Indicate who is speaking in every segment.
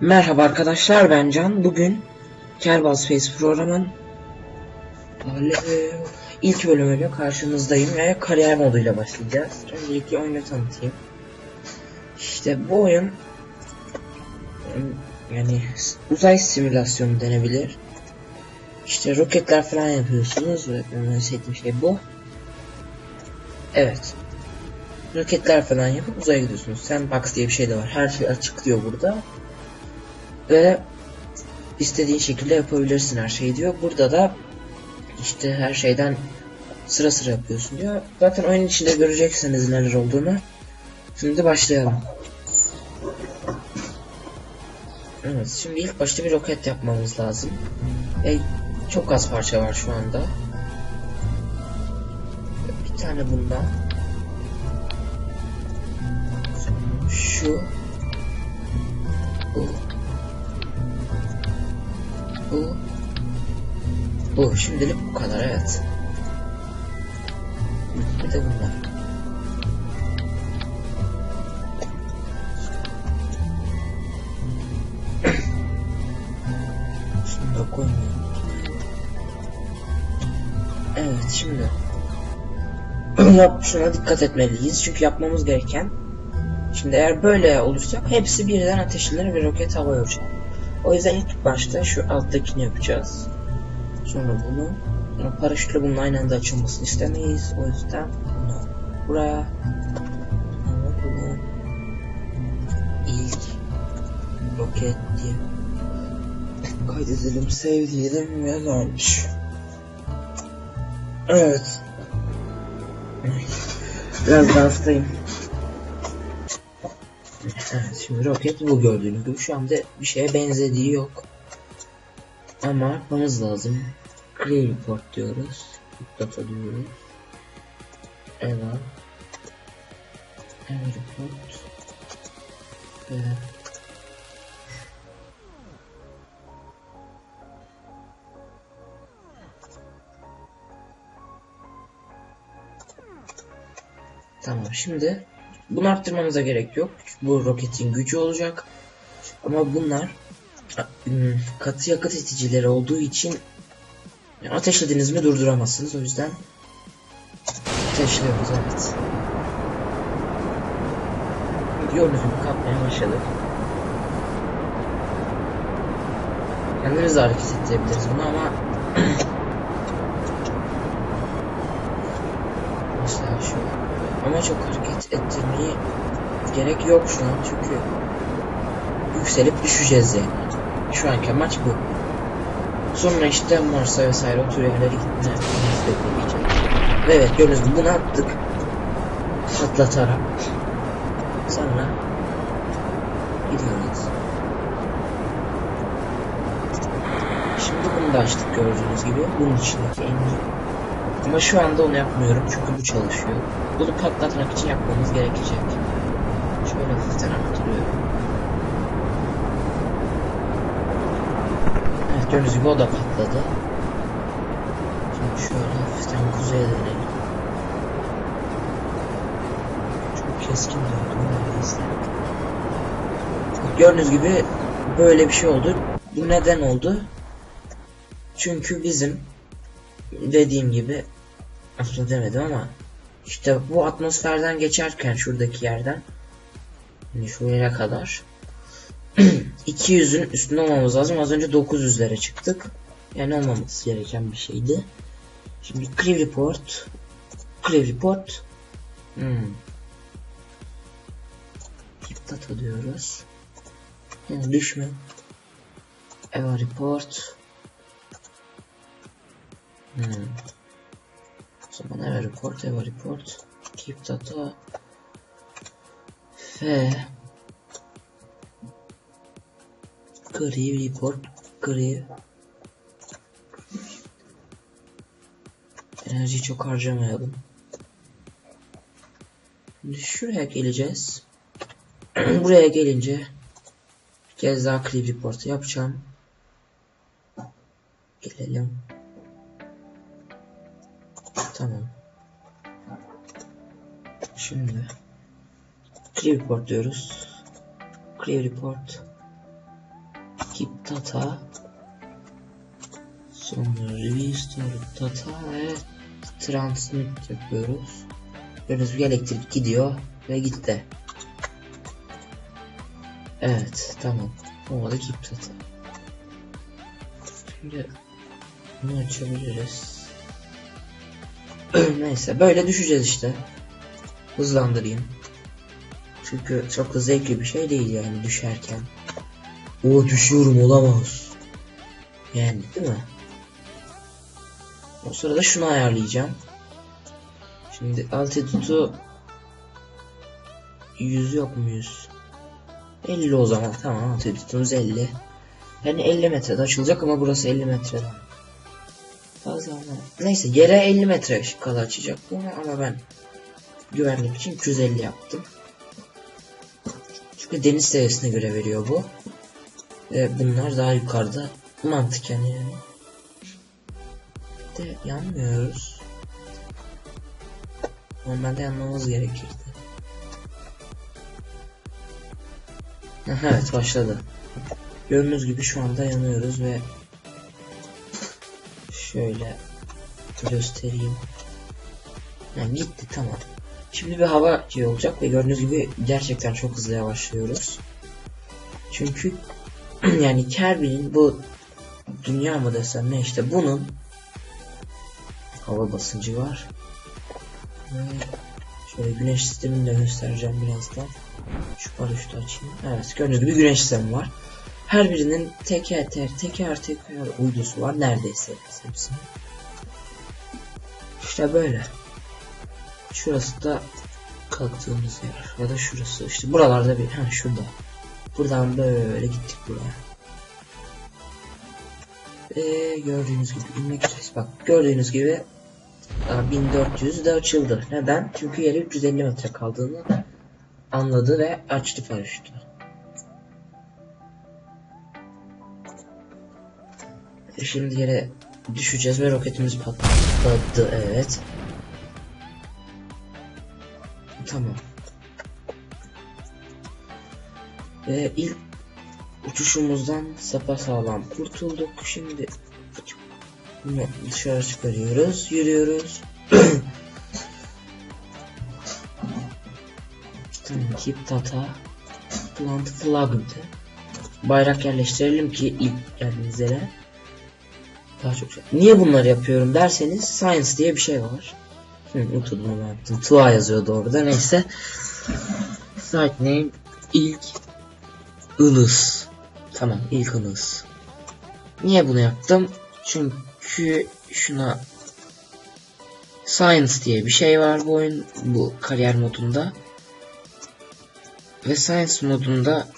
Speaker 1: Merhaba arkadaşlar ben Can. Bugün Kerbal Space programın ilk bölümüyle karşınızdayım ve kariyer moduyla başlayacağız. Öncelikle oyunu tanıtayım. İşte bu oyun yani uzay simülasyonu denebilir. İşte roketler falan yapıyorsunuz ve benim şey bu. Evet. Roketler falan yapıp uzaya gidiyorsunuz. Sandbox diye bir şey de var. Her şey açıklıyor burada ve istediğin şekilde yapabilirsin her şeyi diyor. Burada da işte her şeyden sıra sıra yapıyorsun diyor. Zaten oyun içinde göreceksiniz neler olduğunu. Şimdi başlayalım. Evet şimdi ilk başta bir roket yapmamız lazım. E, çok az parça var şu anda. Bir tane bundan. Şu. Bu. Şimdilik bu kadar evet. Bir de bunlar. Şunu da koymayalım. Evet şimdi. Yap şuna dikkat etmeliyiz çünkü yapmamız gereken Şimdi eğer böyle olursa hepsi birden ateşlenir ve roket havaya uçar. O yüzden ilk başta şu alttakini yapacağız. Sonra bunu. Sonra paraşütle bunun aynı anda açılmasını istemeyiz. O yüzden bunu buraya. Sonra bunu ilk roket diye kaydedelim, save diyelim ve launch. Evet. Biraz daha hastayım. Evet şimdi roket bu gördüğünüz gibi şu anda bir şeye benzediği yok. Ama yapmamız lazım. Clear report diyoruz. Data diyoruz. Eva. Eva report. Ve Tamam şimdi bunu arttırmamıza gerek yok. Bu roketin gücü olacak. Ama bunlar ıı, katı yakıt iticileri olduğu için ateşlediniz mi durduramazsınız. O yüzden ateşliyoruz evet. Gördüğünüz gibi kalkmaya başladı. Kendimiz de hareket ettirebiliriz bunu ama mesela şu ama çok hareket ettirmeyi gerek yok şu an çünkü yükselip düşeceğiz yani. Şu anki amaç bu. Sonra işte Mars'a vesaire o tür yerlere gitme bekleyeceğiz. Ve evet gördüğünüz gibi bunu attık. Patlatarak. Sonra gidiyoruz. Şimdi bunu da açtık gördüğünüz gibi. Bunun içindeki en iyi. Ama şu anda onu yapmıyorum çünkü bu çalışıyor. Bunu patlatmak için yapmamız gerekecek. Şöyle hafiften arttırıyorum. Evet gördüğünüz gibi o da patladı. Şimdi şöyle hafiften kuzeye dönelim. Çok keskin neredeyse. Gördüğünüz gibi böyle bir şey oldu. Bu neden oldu? Çünkü bizim dediğim gibi aslında demedim ama işte bu atmosferden geçerken şuradaki yerden yani şu yere kadar 200'ün üstünde olmamız lazım. Az önce 900'lere çıktık. Yani olmamız gereken bir şeydi. Şimdi Clear Report Clear Report hmm. Data diyoruz. Yani düşme. Eva Report Hmm. O zaman eve report, eve report, keep data ve gri report, gri enerji çok harcamayalım. Şimdi şuraya geleceğiz. Buraya gelince bir kez daha clip report yapacağım. Gelelim. Tamam. Şimdi clear report diyoruz. Clear report. Keep data sonra restore data ve transmit yapıyoruz. Gördüğünüz gibi elektrik gidiyor ve gitti. Evet tamam. Olmadı keep data. Şimdi bunu açabiliriz. Neyse böyle düşeceğiz işte. Hızlandırayım. Çünkü çok da zevkli bir şey değil yani düşerken. O düşüyorum olamaz. Yani değil mi? O sırada şunu ayarlayacağım. Şimdi altitude'u 100 yok mu 100? 50 o zaman tamam altitude'umuz 50. Yani 50 metrede açılacak ama burası 50 metreden. Fazla ama. Neyse yere 50 metre kadar açacak bu ama ben güvenlik için 250 yaptım. Çünkü deniz seviyesine göre veriyor bu. Ve bunlar daha yukarıda mantıken yani. De yanmıyoruz. Normalde yanmamız gerekirdi. evet başladı. Gördüğünüz gibi şu anda yanıyoruz ve şöyle göstereyim. Yani gitti tamam. Şimdi bir hava şey olacak ve gördüğünüz gibi gerçekten çok hızlı yavaşlıyoruz. Çünkü yani Kirby'nin bu dünya mı desem ne işte bunun hava basıncı var. Ve şöyle güneş sistemini de göstereceğim birazdan. Şu paraşütü açayım. Evet gördüğünüz gibi güneş sistemi var. Her birinin teker teker teker teker uydusu var neredeyse hepsinin. İşte böyle. Şurası da kalktığımız yer ya da şurası işte buralarda bir ha şurada. Buradan böyle gittik buraya. Ve gördüğünüz gibi inmek üzereyiz. Bak gördüğünüz gibi 1400 de açıldı. Neden? Çünkü yere 350 metre kaldığını anladı ve açtı paraşütü. E şimdi yere düşeceğiz ve roketimiz patladı. Evet. Tamam. Ve ilk uçuşumuzdan sapa sağlam kurtulduk. Şimdi bunu dışarı çıkarıyoruz. Yürüyoruz. Keep data. Plant flagged. Bayrak yerleştirelim ki ilk geldiğiniz yere daha çok şey. Niye bunları yapıyorum derseniz science diye bir şey var. Unuttum onu yaptım. Tua yazıyordu orada neyse. Site name ilk Ilız. Tamam ilk Ilız. Niye bunu yaptım? Çünkü şuna Science diye bir şey var bu oyun bu kariyer modunda. Ve Science modunda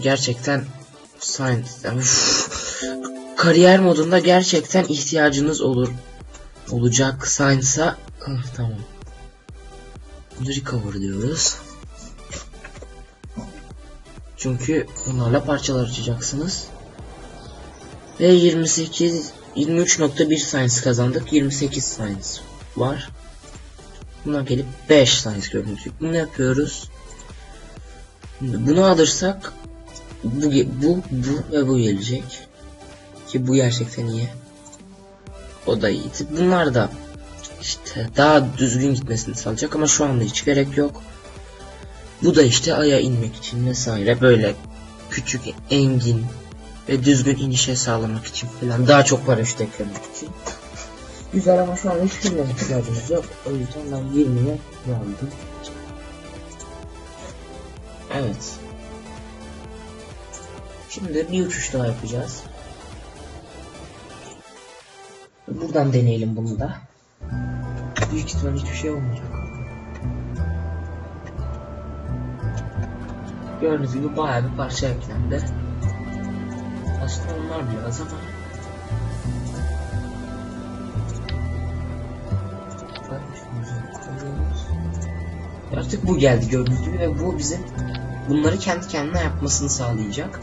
Speaker 1: gerçekten Science kariyer modunda gerçekten ihtiyacınız olur olacak Science'a ah, tamam. Recover diyoruz. Çünkü bunlarla parçalar açacaksınız. Ve 28 23.1 science kazandık. 28 science var. Buna gelip 5 science gibi. Bunu yapıyoruz. Bunu alırsak bu, bu, bu ve bu gelecek. Ki bu gerçekten iyi. O da iyi. Bunlar da işte daha düzgün gitmesini sağlayacak ama şu anda hiç gerek yok. Bu da işte aya inmek için vesaire böyle küçük engin ve düzgün inişe sağlamak için falan daha çok paraşüt eklemek için. Güzel ama şu an hiçbirine ihtiyacımız yok. O yüzden ben 20'ye aldım. Evet. Şimdi bir uçuş daha yapacağız. Buradan deneyelim bunu da. Büyük ihtimal hiçbir şey olmayacak. Gördüğünüz gibi bayağı bir parça eklendi. Aslında onlar biraz ama Artık bu geldi gördüğünüz gibi ve bu bizim bunları kendi kendine yapmasını sağlayacak.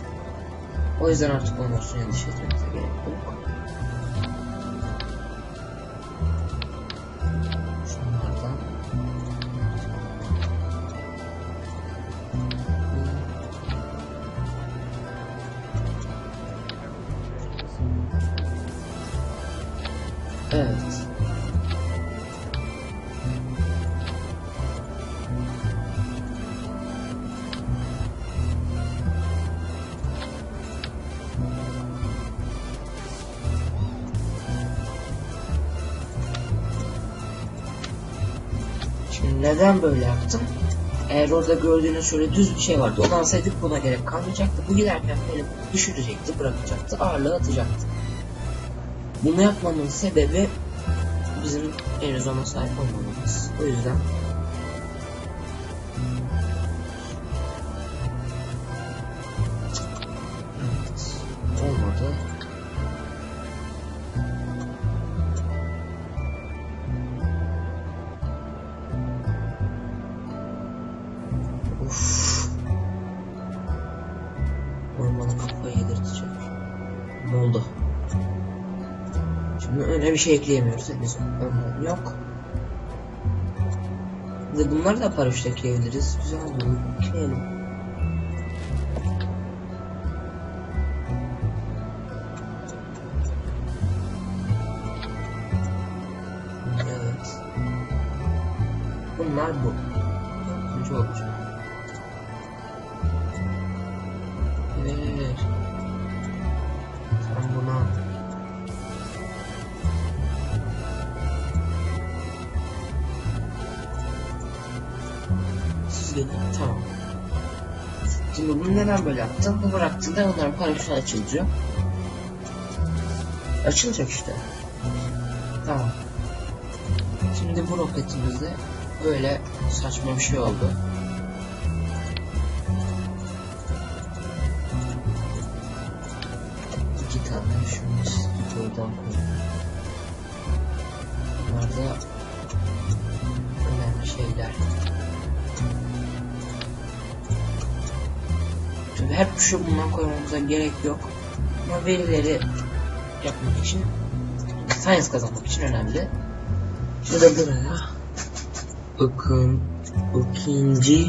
Speaker 1: O yüzden artık olsun endişe etmemize gerek yok. Neden böyle yaptım? Eğer orada gördüğünüz şöyle düz bir şey vardı. Onu alsaydık buna gerek kalmayacaktı. Bu giderken böyle düşürecekti, bırakacaktı, ağırlığı atacaktı. Bunu yapmamın sebebi bizim henüz ona sahip olmamamız. O yüzden Şimdi öyle bir şey ekleyemiyoruz henüz. Ondan yok. De bunları da paraşüt ekleyebiliriz. Güzel olur. Ekleyelim. Evet. Bunlar bu. Neden böyle yaptım? Bu bıraktığında onların paraşütü açılacak. Açılacak işte. Tamam. Şimdi bu roketimizde böyle saçma bir şey oldu. İki tane şunu buradan koyalım. Bunlar da önemli şeyler. Şimdi hep şu bundan koymamıza gerek yok. Ama verileri yapmak için, science kazanmak için önemli. Şimdi buraya bakın ikinci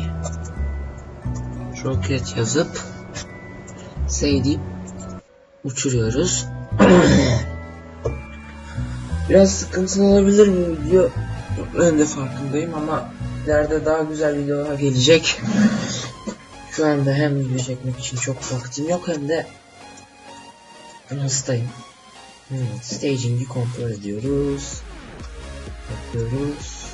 Speaker 1: roket yazıp deyip uçuruyoruz. Biraz sıkıntılı olabilir bu video. Ben de farkındayım ama ileride daha güzel videolar gelecek. Şu anda hem video çekmek için çok vaktim yok hem de hastayım. Evet, staging'i kontrol ediyoruz. Yapıyoruz.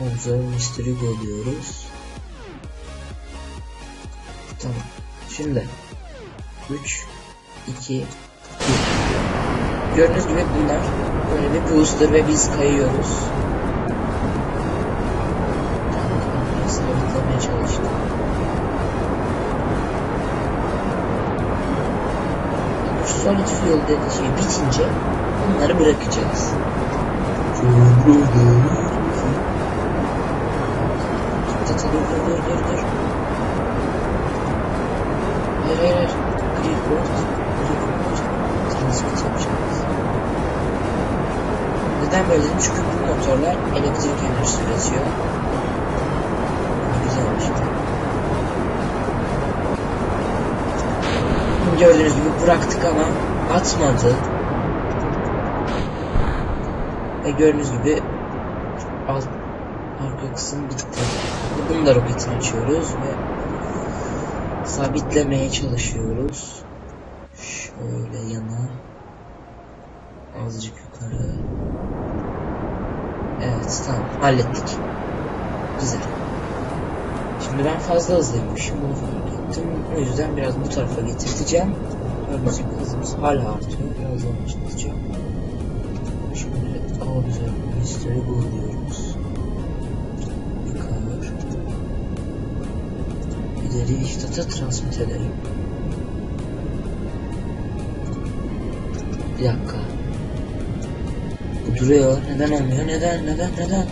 Speaker 1: Observe Mystery Go diyoruz. Tamam. Şimdi 3 2 1 Gördüğünüz gibi bunlar böyle bir booster ve biz kayıyoruz. Solid Fuel dediği şey bitince bunları bırakacağız. Neden böyle dedim? Çünkü bu motorlar elektrik enerjisi üretiyor. Güzel şey. Gördüğünüz gibi bıraktık ama atmadı. Ve gördüğünüz gibi alt arka kısım bitti. Bunu da roketini açıyoruz ve sabitlemeye çalışıyoruz. Şöyle yana azıcık yukarı. Evet tamam hallettik. Güzel. Şimdi ben fazla hızlıymışım bunu fark ettim. O yüzden biraz bu tarafa getirteceğim. Gibi hızımız hala artıyor. Biraz yavaşlatacağım. Şimdi observe history go diyoruz. Yukarı. İleri data transmit edelim. Bir dakika. Bu duruyor. Neden olmuyor? Neden? Neden? Neden?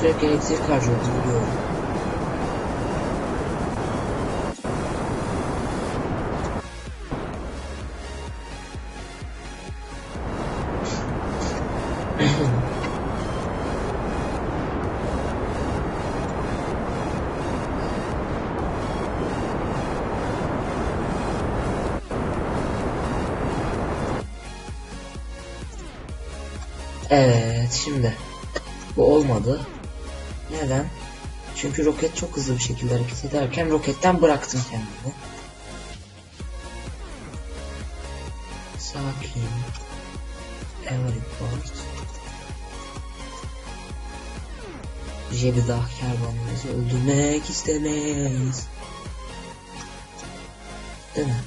Speaker 1: Sürekli elektrik harcıyoruz biliyorum. Evet şimdi bu olmadı. Neden? Çünkü roket çok hızlı bir şekilde hareket ederken roketten bıraktım kendimi. Sakin. Every part. Jebidah kervanımızı öldürmek istemeyiz. Değil mi?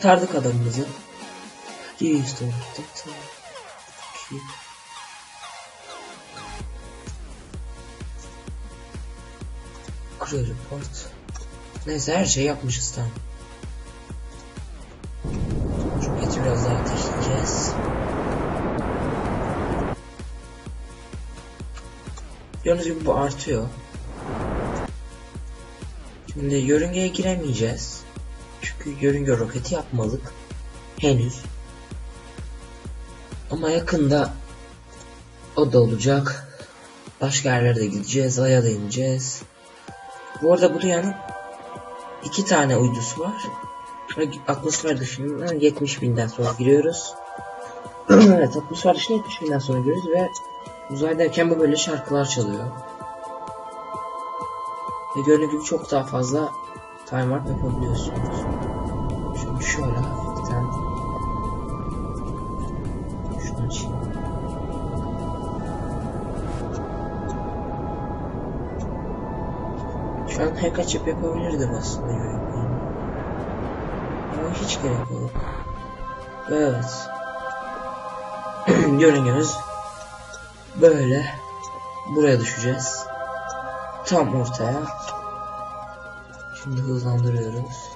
Speaker 1: Kurtardık adamımızı. Restore data. Keep. Crew report. Neyse her şeyi yapmışız tamam. Roketi biraz daha ateşleyeceğiz. Gördüğünüz bu artıyor. Şimdi yörüngeye giremeyeceğiz. Yörünge roketi yapmadık. Henüz. Ama yakında o da olacak. Başka yerlere de gideceğiz. Ay'a da ineceğiz. Bu arada bu dünyanın iki tane uydusu var. Atmosfer dışından 70 binden sonra giriyoruz. evet atmosfer dışına 70 binden sonra giriyoruz ve uzaydayken bu böyle şarkılar çalıyor. Ve gördüğünüz gibi çok daha fazla time warp yapabiliyorsunuz. Şöyle hafiften şunu açayım. Şu an hack açıp yapabilirdim aslında yönetmeyi. Ama hiç gerek yok. Evet. Yörüngemiz böyle buraya düşeceğiz. Tam ortaya. Şimdi hızlandırıyoruz.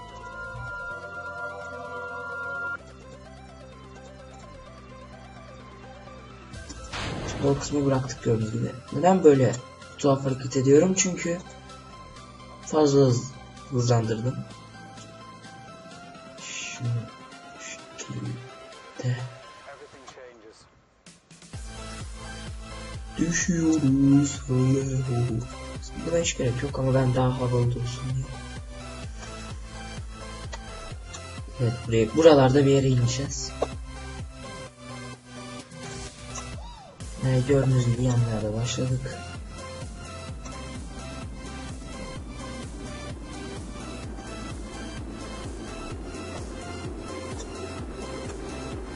Speaker 1: O kısmı bıraktık gördüğünüz gibi. Neden böyle tuhaf hareket ediyorum? Çünkü fazla hız, hızlandırdım. Şunu şu şekilde düşüyoruz. Buna hiç gerek yok ama ben daha havalı dursun diye. Evet buraya, buralarda bir yere ineceğiz. Evet, gördüğünüz gibi yanlara başladık.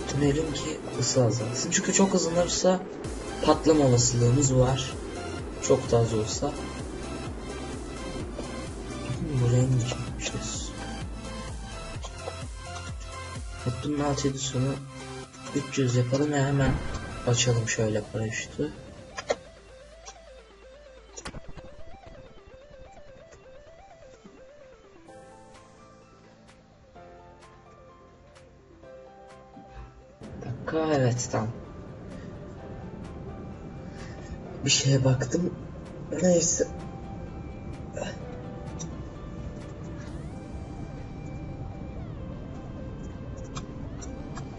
Speaker 1: Tünelim ki ısı azalsın. Çünkü çok hızlanırsa patlama olasılığımız var. Çok da az olsa. Buraya mı gitmişiz? Hattının alt sonu 300 yapalım ve hemen açalım şöyle paraşütü. Dakika evet tamam. Bir şeye baktım. Neyse.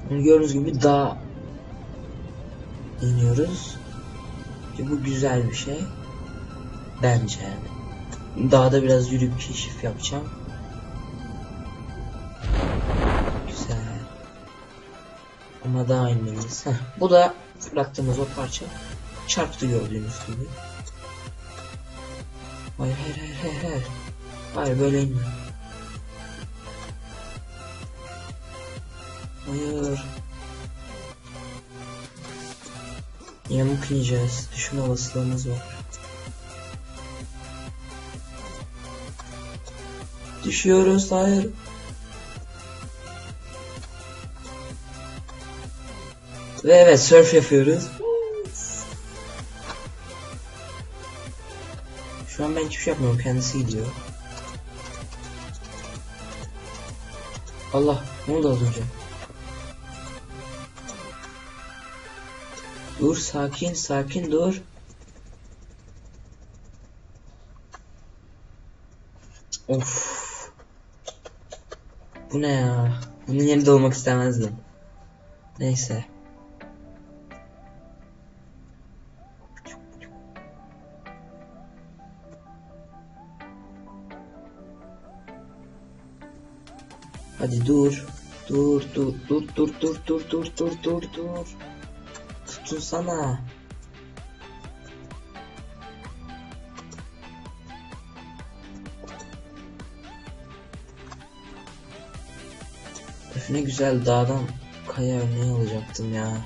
Speaker 1: Gördüğünüz gibi dağ iniyoruz. Ki bu güzel bir şey. Bence yani. Dağda biraz yürüyüp keşif yapacağım. Güzel. Ama daha inmeliyiz. Heh, bu da bıraktığımız o parça çarptı gördüğünüz gibi. Hayır hayır hayır hayır hayır. Hayır böyle inme. Hayır. Yamuk yiyeceğiz. Düşme olasılığımız var. Düşüyoruz hayır. Ve evet surf yapıyoruz. Şu an ben hiçbir şey yapmıyorum. Kendisi gidiyor. Allah ne oldu az önce? Dur sakin sakin dur. Of. Bu ne ya? Bunun yerinde olmak istemezdim. Neyse. Hadi dur. Dur dur dur dur dur dur dur dur dur dur. Tutunsana. Öf ne güzel dağdan kaya örneği alacaktım ya.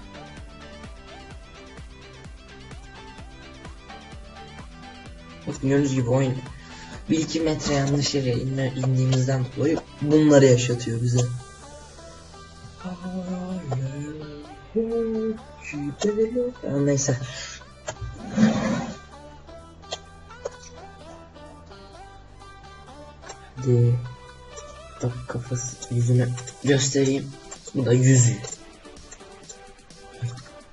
Speaker 1: Bak gördüğünüz gibi oyun 1-2 metre yanlış yere indiğimizden dolayı bunları yaşatıyor bize. Neyse. Hadi. Bak kafası yüzünü göstereyim. Bu da yüzü.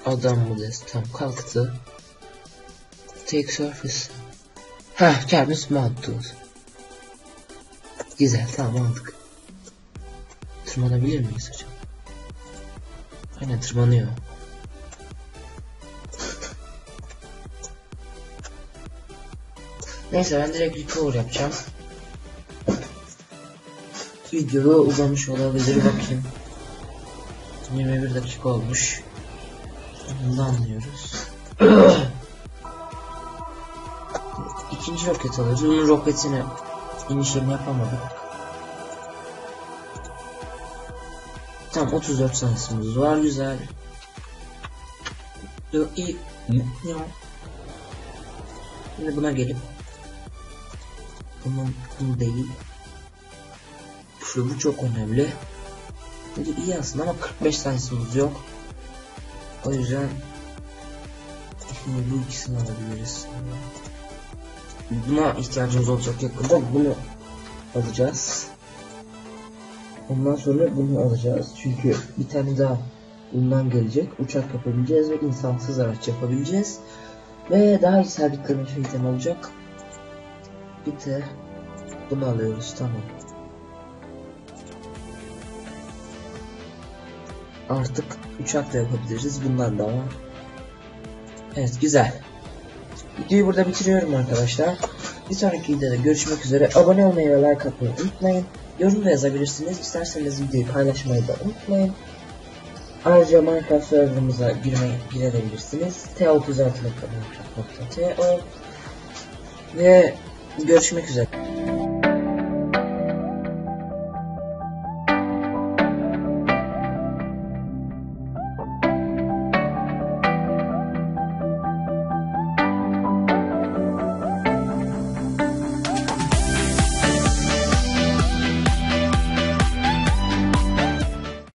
Speaker 1: Adam bu des tam kalktı. Take surface. Kermis mod tool. Güzel, tamam aldık. Tırmanabilir miyiz hocam? Aynen tırmanıyor. Neyse ben direkt recover yapacağım. Video uzamış olabilir bakayım. 21 dakika olmuş. Bunu anlıyoruz. İkinci roket alıyoruz. Bunun roketini inişini yapamadık. Tam 34 saniyemiz var güzel. Yo, iyi. Şimdi buna gelip bunun bunu değil. Şu bu çok önemli. Bu iyi aslında ama 45 saniyemiz yok. O yüzden şimdi bu ikisini alabiliriz. Buna ihtiyacımız olacak yakında. Bunu alacağız. Ondan sonra bunu alacağız. Çünkü bir tane daha bundan gelecek. Uçak yapabileceğiz ve insansız araç yapabileceğiz. Ve daha iyi sabitleme şeyden olacak. Bir de bunu alıyoruz tamam. Artık uçak da yapabiliriz. Bunlar da var. Evet güzel. Videoyu burada bitiriyorum arkadaşlar. Bir sonraki videoda görüşmek üzere. Abone olmayı ve like atmayı unutmayın. Yorum da yazabilirsiniz. İsterseniz videoyu paylaşmayı da unutmayın. Ayrıca Minecraft serverımıza girmeyi girebilirsiniz. T36.minecraft.to Ve görüşmek üzere.